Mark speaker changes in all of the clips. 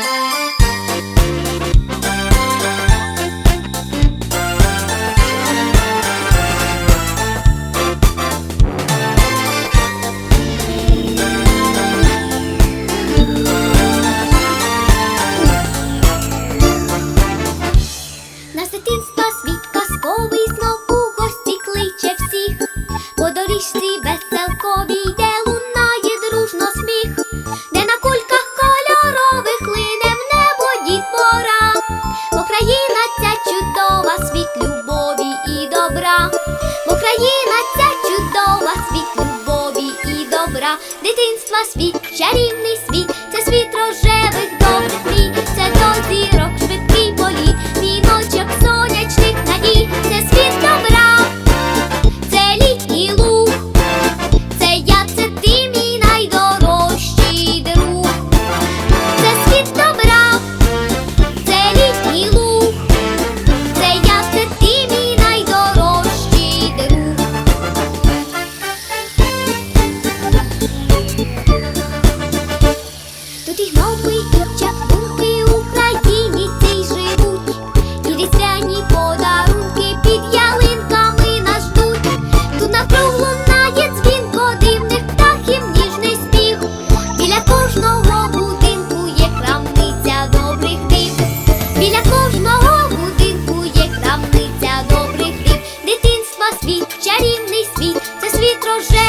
Speaker 1: Bye. дитинства світ, чарівний світ, це світ рожевих добрих мрій.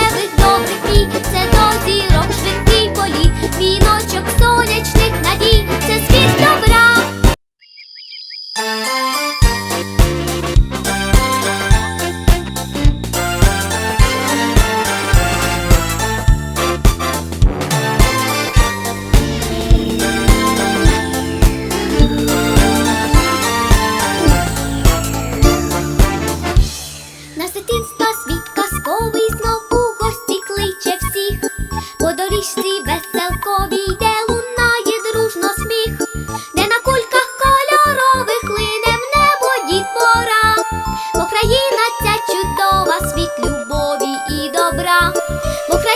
Speaker 1: веселих, добрих мій, це до зірок швидкий політ, віночок сонячних надій.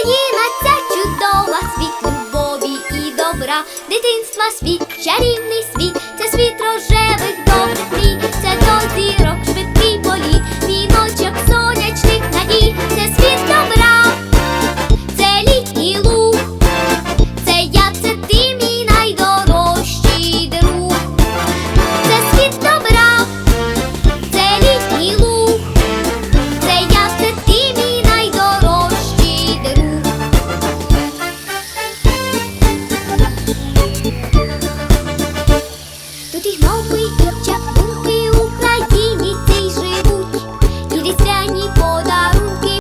Speaker 1: Україна ця чудова, світ любові і добра, дитинства світ, чарівний світ, це світ рожевих. Uy, jump.